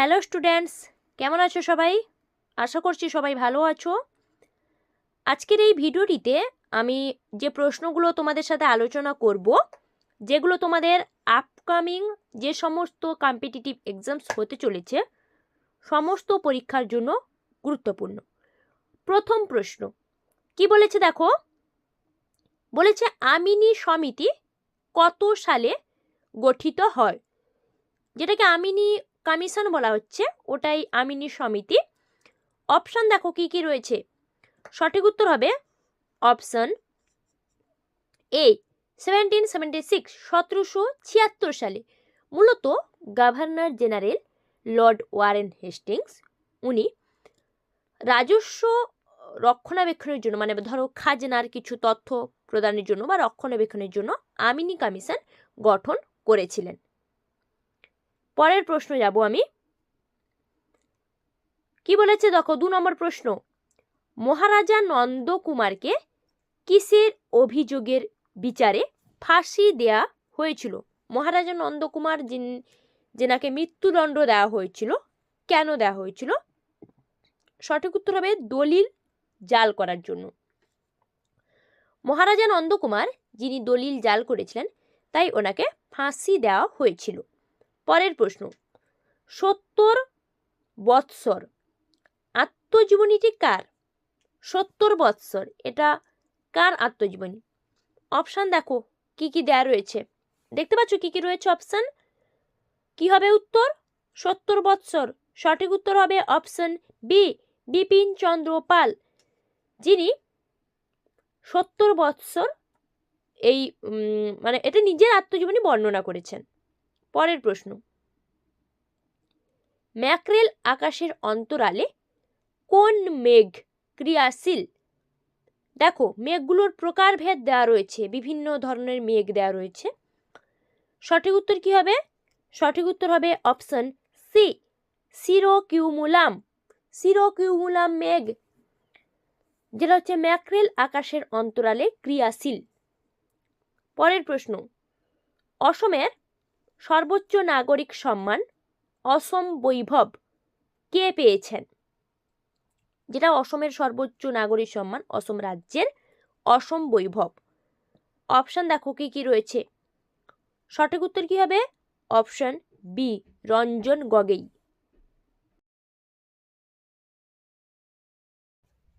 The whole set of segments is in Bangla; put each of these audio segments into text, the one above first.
হ্যালো স্টুডেন্টস কেমন আছো সবাই? আশা করছি সবাই ভালো আছো। আজকের এই ভিডিওটিতে আমি যে প্রশ্নগুলো তোমাদের সাথে আলোচনা করব, যেগুলো তোমাদের আপকামিং যে সমস্ত কম্পিটিটিভ এক্সামস হতে চলেছে, সমস্ত পরীক্ষার জন্য গুরুত্বপূর্ণ। প্রথম প্রশ্ন, কি বলেছে দেখো? বলেছে, আমিনি সমিতি কত সালে গঠিত হয়? যেটাকে আমিনি কমিশন বলা হচ্ছে, ওটাই আমিনি সমিতি। অপশন দেখো কি কি রয়েছে। সঠিক উত্তর হবে option A seventeen seventy six সতেরোশো ছিয়াত্তর সালে। মূলত governor general lord Warren Hastings উনি রাজস্ব রক্ষণাবেক্ষণের জন্য মানে ধরো খাজনার কিছু তথ্য প্রদানের জন্য বা রক্ষণাবেক্ষণের জন্য আমিনি কমিশন গঠন করেছিলেন। পরের প্রশ্ন যাব আমি। কি বলেছে দেখো, দু নম্বর প্রশ্ন। মহারাজা নন্দকুমারকে কিসের অভিযোগের বিচারে ফাঁসি দেয়া হয়েছিল? মহারাজা নন্দকুমার যিন যেনাকে মৃত্যুদণ্ড দেওয়া হয়েছিল, কেন দেওয়া হয়েছিল? সঠিক উত্তর হবে দলিল জাল করার জন্য। মহারাজা নন্দকুমার যিনি দলিল জাল করেছিলেন, তাই ওনাকে ফাঁসি দেওয়া হয়েছিল। পরের প্রশ্ন। সত্তর বৎসর আত্মজীবনীটি কার? সত্তর বৎসর, এটা কার আত্মজীবনী? অপশান দেখো, কি কি দেয়া রয়েছে। দেখতে পাচ্ছ কি কি রয়েছে অপশান? কি হবে উত্তর? সত্তর বৎসর, সঠিক উত্তর হবে অপশন বি, বিপিন চন্দ্র পাল, যিনি সত্তর বৎসর এই মানে এটা নিজের আত্মজীবনী বর্ণনা করেছেন। পরের প্রশ্ন। ম্যাক্রেল আকাশের অন্তরালে কোন মেঘ ক্রিয়াশীল? দেখো, মেঘগুলোর প্রকারভেদ দেওয়া রয়েছে, বিভিন্ন ধরনের মেঘ দেওয়া রয়েছে। সঠিক উত্তর কি হবে? সঠিক উত্তর হবে option C cirrocumulus cirrocumulus মেঘ, যেটা হচ্ছে ম্যাক্রেল আকাশের অন্তরালে ক্রিয়াশীল। পরের প্রশ্ন, অসমের সর্বোচ্চ নাগরিক সম্মান, অসম বৈভব কে পেয়েছেন? যেটা অসমের সর্বোচ্চ নাগরিক সম্মান, অসম রাজ্যের অসম বৈভব। অপশান দেখো কি কি রয়েছে? সঠিক উত্তর কি হবে? Option B Ranjan Gogoi.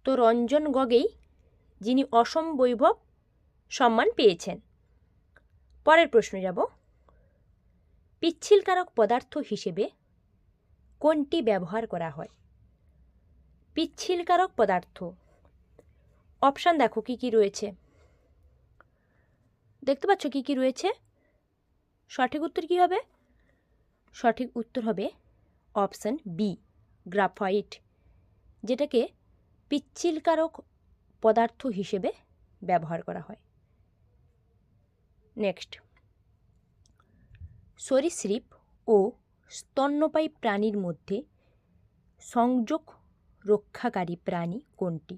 তো রঞ্জন গগৈ, যিনি অসম বৈভব সম্মান পেয়েছেন। পরের প্রশ্ন যাব। পিচ্ছিলকারক পদার্থ হিসেবে কোনটি ব্যবহার করা হয়? পিচ্ছিলকারক পদার্থ। অপশান দেখো কি কি রয়েছে। দেখতে পাচ্ছ কি কি রয়েছে? সঠিক উত্তর কি হবে? সঠিক উত্তর হবে অপশান বি গ্রাফাইট যেটাকে পিচ্ছিলকারক পদার্থ হিসেবে ব্যবহার করা হয়। নেক্সট সরীসৃপ ও স্তন্যপায়ী প্রাণীর মধ্যে সংযোগ রক্ষাকারী প্রাণী কোনটি?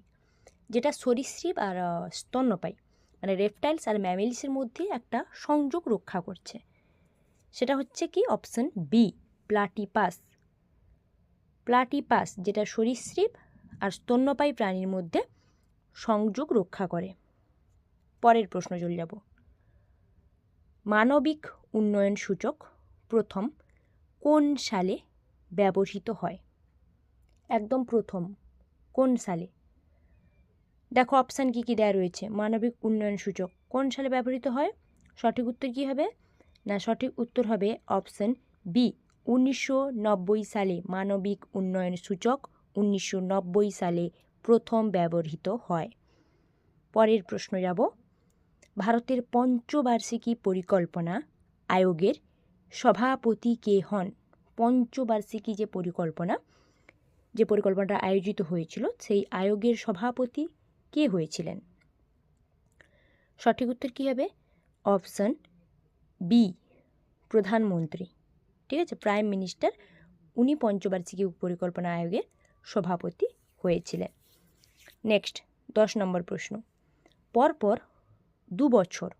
যেটা সরীসৃপ আর স্তন্যপায়ী মানে রেপটাইলস আর ম্যামেলিসের মধ্যে একটা সংযোগ রক্ষা করছে। সেটা হচ্ছে কি? অপশন বি প্লাটিপাস প্লাটিপাস যেটা সরীসৃপ আর স্তন্যপায়ী প্রাণীর মধ্যে সংযোগ রক্ষা করে। পরের প্রশ্ন চলে যাব। মানবিক উন্নয়ন সূচক প্রথম কোন সালে ব্যবহৃত হয়? একদম প্রথম কোন সালে? দেখো অপশান কী কী দেওয়া রয়েছে? মানবিক উন্নয়ন সূচক কোন সালে ব্যবহৃত হয়? সঠিক উত্তর কী হবে? না, সঠিক উত্তর হবে অপশান বি উনিশশো নব্বই সালে মানবিক উন্নয়ন সূচক উনিশশো নব্বই সালে প্রথম ব্যবহৃত হয়। পরের প্রশ্ন যাব। ভারতের পঞ্চবার্ষিকী পরিকল্পনা আয়োগের সভাপতি কে হন? পঞ্চবার্ষিকী যে পরিকল্পনা, যে পরিকল্পনাটা আয়োজিত হয়েছিল, সেই আয়োগের সভাপতি কে হয়েছিলেন? সঠিক উত্তর কী হবে? অপশন বি প্রধানমন্ত্রী। ঠিক আছে, প্রাইম মিনিস্টার উনি পঞ্চবার্ষিকী পরিকল্পনা আয়োগের সভাপতি হয়েছিলেন। নেক্সট, দশ নম্বর প্রশ্ন। পরপর দু বছর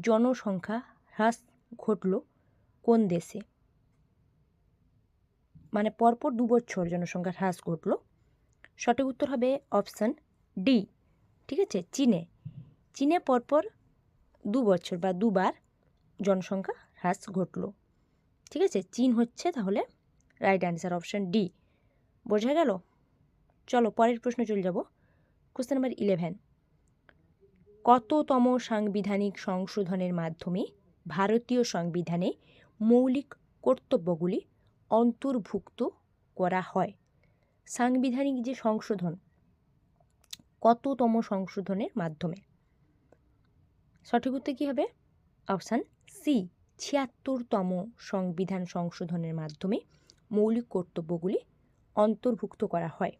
জনসংখ্যা হ্রাস ঘটল কোন দেশে? মানে পরপর দু বছর জনসংখ্যা হ্রাস ঘটলো। সঠিক উত্তর হবে অপশান ডি, ঠিক আছে? চীনে। চীনে পরপর দু বছর বা দুবার জনসংখ্যা হ্রাস ঘটলো। ঠিক আছে? চীন হচ্ছে তাহলে রাইট অ্যান্সার অপশান ডি। বোঝা গেল? চলো পরের প্রশ্ন চলে যাব। কোশ্চেন নাম্বার ইলেভেন কততম সাংবিধানিক সংশোধনের মাধ্যমে ভারতীয় সংবিধানে মৌলিক কর্তব্যগুলি অন্তর্ভুক্ত করা হয়? সাংবিধানিক যে সংশোধন, কততম সংশোধনের মাধ্যমে? সঠিক উত্তর কী হবে? অপশান সি, ছিয়াত্তরতম সংবিধান সংশোধনের মাধ্যমে মৌলিক কর্তব্যগুলি অন্তর্ভুক্ত করা হয়।